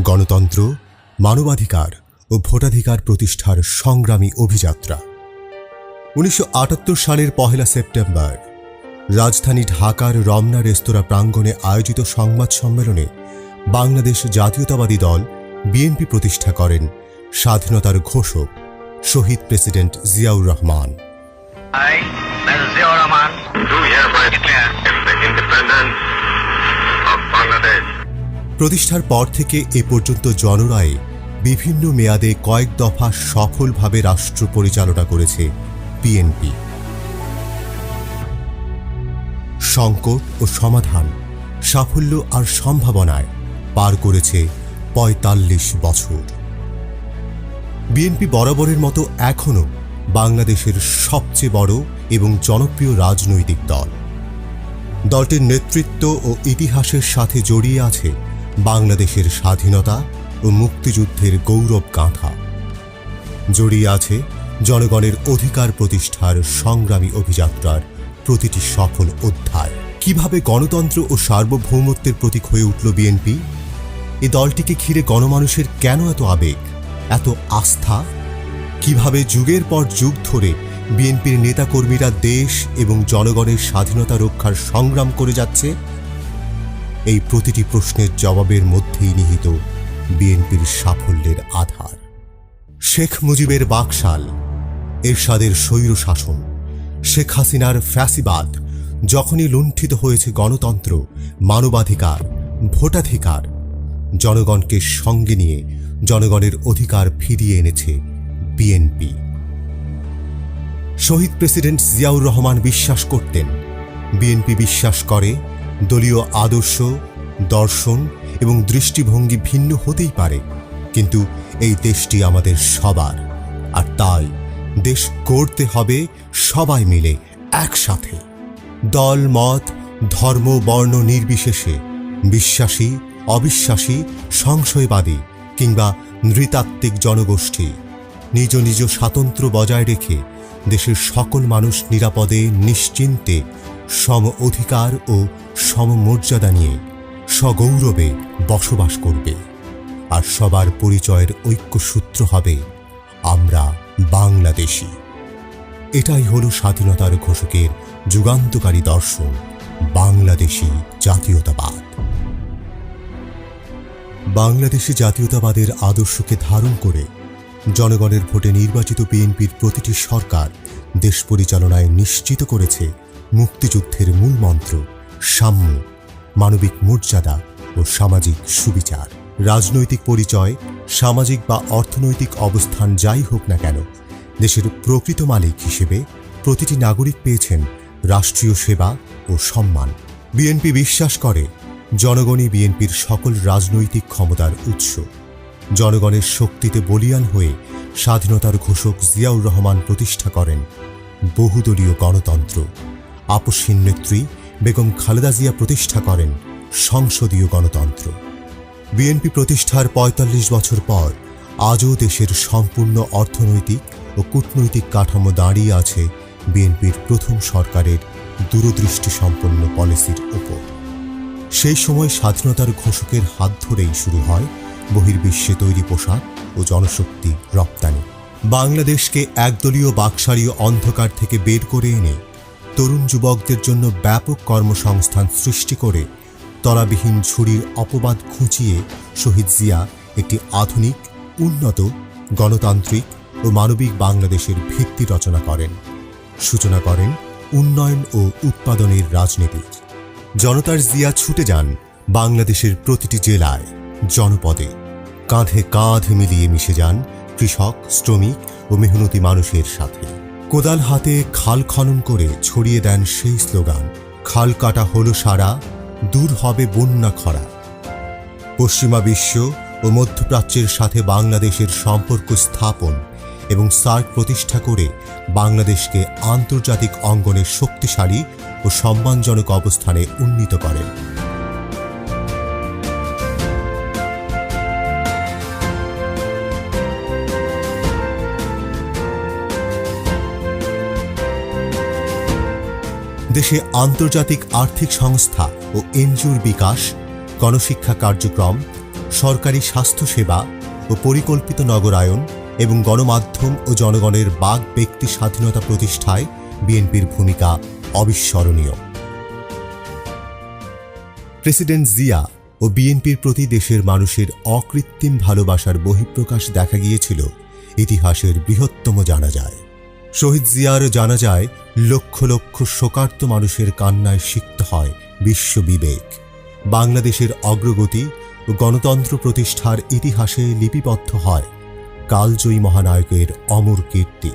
গণতন্ত্র, মানবাধিকার ও ভোটাধিকার প্রতিষ্ঠার সংগ্রামী অভিযাত্রা উনিশশো আটাত্তর সালের পহেলা সেপ্টেম্বর, রাজধানী ঢাকার রমনা রেস্তোরাঁ প্রাঙ্গণে আয়োজিত সংবাদ সম্মেলনে বাংলাদেশ জাতীয়তাবাদী দল বিএনপি প্রতিষ্ঠা করেন স্বাধীনতার ঘোষক শহীদ president Ziaur Rahman do hereby declare the independence of Bangladesh. প্রতিষ্ঠার পর থেকে এ পর্যন্ত জনরায়ে বিভিন্ন মেয়াদে কয়েক দফা সফলভাবে রাষ্ট্র পরিচালনা করেছে বিএনপি সংকট ও সমাধান, সাফল্য আর সম্ভাবনায় পার করেছে পঁয়তাল্লিশ বছর। বিএনপি বরাবরের মতো এখনও বাংলাদেশের সবচেয়ে বড় এবং জনপ্রিয় রাজনৈতিক দল। দলটির নেতৃত্ব ও ইতিহাসের সাথে জড়িয়ে আছে বাংলাদেশের স্বাধীনতা ও মুক্তিযুদ্ধের গৌরব গাঁথা। জড়িয়ে আছে জনগণের অধিকার প্রতিষ্ঠার সংগ্রামী অভিযাত্রার প্রতিটি সফল অধ্যায়। কীভাবে গণতন্ত্র ও সার্বভৌমত্বের প্রতীক হয়ে উঠল বিএনপি? এ দলটিকে ঘিরে গণমানুষের কেন এত আবেগ, এত আস্থা? কীভাবে যুগের পর যুগ ধরে বিএনপির নেতাকর্মীরা দেশ এবং জনগণের স্বাধীনতা রক্ষার সংগ্রাম করে যাচ্ছে? এই প্রতিটি প্রশ্নের জবাবের মধ্যেই নিহিত বিএনপির সাফল্যের আধার। শেখ মুজিবের বাকশাল, এরশাদের স্বৈর শাসন, শেখ হাসিনার ফ্যাসিবাদ, যখনই লুণ্ঠিত হয়েছে গণতন্ত্র, মানবাধিকার, ভোটাধিকার, জনগণকে সঙ্গে নিয়ে জনগণের অধিকার ফিরিয়ে এনেছে বিএনপি। শহীদ প্রেসিডেন্ট জিয়াউর রহমান বিশ্বাস করতেন, বিএনপি বিশ্বাস করে দলীয় আদর্শ, দর্শন এবং দৃষ্টিভঙ্গি ভিন্ন হতেই পারে, কিন্তু এই দেশটি আমাদের সবার। আর তাই দেশ গড়তে হবে সবাই মিলে একসাথে। দল, মত, ধর্ম, বর্ণ নির্বিশেষে বিশ্বাসী, অবিশ্বাসী, সংশয়বাদী কিংবা নৃতাত্ত্বিক জনগোষ্ঠী নিজ নিজ স্বাতন্ত্র্য বজায় রেখে দেশের সকল মানুষ নিরাপদে, নিশ্চিন্তে সম অধিকার ও সমমর্যাদা নিয়ে সগৌরবে বসবাস করবে। আর সবার পরিচয়ের ঐক্যসূত্র হবে আমরা বাংলাদেশী। এটাই হলো স্বাধীনতার ঘোষকের যুগান্তকারী দর্শন, বাংলাদেশি জাতীয়তাবাদ। বাংলাদেশি জাতীয়তাবাদের আদর্শকে ধারণ করে জনগণের ভোটে নির্বাচিত বিএনপির প্রতিটি সরকার দেশ পরিচালনায় নিশ্চিত করেছে মুক্তিযুদ্ধের মূল মন্ত্র, সাম্য, মানবিক মর্যাদা ও সামাজিক সুবিচার। রাজনৈতিক পরিচয়, সামাজিক বা অর্থনৈতিক অবস্থান যাই হোক না কেন, দেশের প্রকৃত মালিক হিসেবে প্রতিটি নাগরিক পেয়েছেন রাষ্ট্রীয় সেবা ও সম্মান। বিএনপি বিশ্বাস করে, জনগণই বিএনপির সকল রাজনৈতিক ক্ষমতার উৎস। জনগণের শক্তিতে বলিয়ান হয়ে স্বাধীনতার ঘোষক জিয়াউর রহমান প্রতিষ্ঠা করেন বহুদলীয় গণতন্ত্র। আপসীন নেত্রী বেগম খালেদা জিয়া প্রতিষ্ঠা করেন সংসদীয় গণতন্ত্র। বিএনপি প্রতিষ্ঠার ৪৫ বছর পর আজও দেশের সম্পূর্ণ অর্থনৈতিক ও কূটনৈতিক কাঠামো দাঁড়িয়ে আছে বিএনপির প্রথম সরকারের দূরদৃষ্টি সম্পন্ন পলিসির উপর সেই সময় স্বাধীনতার ঘোষকের হাত ধরেই শুরু হয় বহির্বিশ্বে তৈরি পোশাক ও জনশক্তি রপ্তানি। বাংলাদেশকে একদলীয় বাকসারীয় অন্ধকার থেকে বের করে এনে তরুণ যুবকদের জন্য ব্যাপক কর্মসংস্থান সৃষ্টি করে তলাবিহীন ঝুড়ির অপবাদ খুঁচিয়ে শহীদ জিয়া একটি আধুনিক, উন্নত, গণতান্ত্রিক ও মানবিক বাংলাদেশের ভিত্তি রচনা করেন। সূচনা করেন উন্নয়ন ও উৎপাদনের রাজনীতির জনতার জিয়া ছুটে যান বাংলাদেশের প্রতিটি জেলায়, জনপদে। কাঁধে কাঁধ মিলিয়ে মিশে যান কৃষক, শ্রমিক ও মেহনতি মানুষের সাথে। কোদাল হাতে খাল খনন করে ছড়িয়ে দেন সেই স্লোগান। খাল কাটা হলো সারা, দূর হবে বন্যা খরা। পশ্চিমা বিশ্ব ও মধ্যপ্রাচ্যের সাথে বাংলাদেশের সম্পর্ক স্থাপন এবং সার্ক প্রতিষ্ঠা করে বাংলাদেশকে আন্তর্জাতিক অঙ্গনে শক্তিশালী ও সম্মানজনক অবস্থানে উন্নীত করেন। দেশে আন্তর্জাতিক আর্থিক সংস্থা ও এনজিওর বিকাশ, গণশিক্ষা কার্যক্রম, সরকারি স্বাস্থ্যসেবা ও পরিকল্পিত নগরায়ন এবং গণমাধ্যম ও জনগণের বাক ব্যক্তি স্বাধীনতা প্রতিষ্ঠায় বিএনপির ভূমিকা অবিস্মরণীয়। প্রেসিডেন্ট জিয়া ও বিএনপির প্রতি দেশের মানুষের অকৃত্রিম ভালোবাসার বহিঃপ্রকাশ দেখা গিয়েছিল ইতিহাসের বৃহত্তম জানাজায় শহীদ জিয়ার জানা যায়, লক্ষ লক্ষ শোকার্ত মানুষের কান্নায় সিক্ত হয় বিশ্ব বিবেক। বাংলাদেশের অগ্রগতি গণতন্ত্র প্রতিষ্ঠার ইতিহাসে লিপিবদ্ধ হয় কালজয়ী মহানায়কের অমর কীর্তি।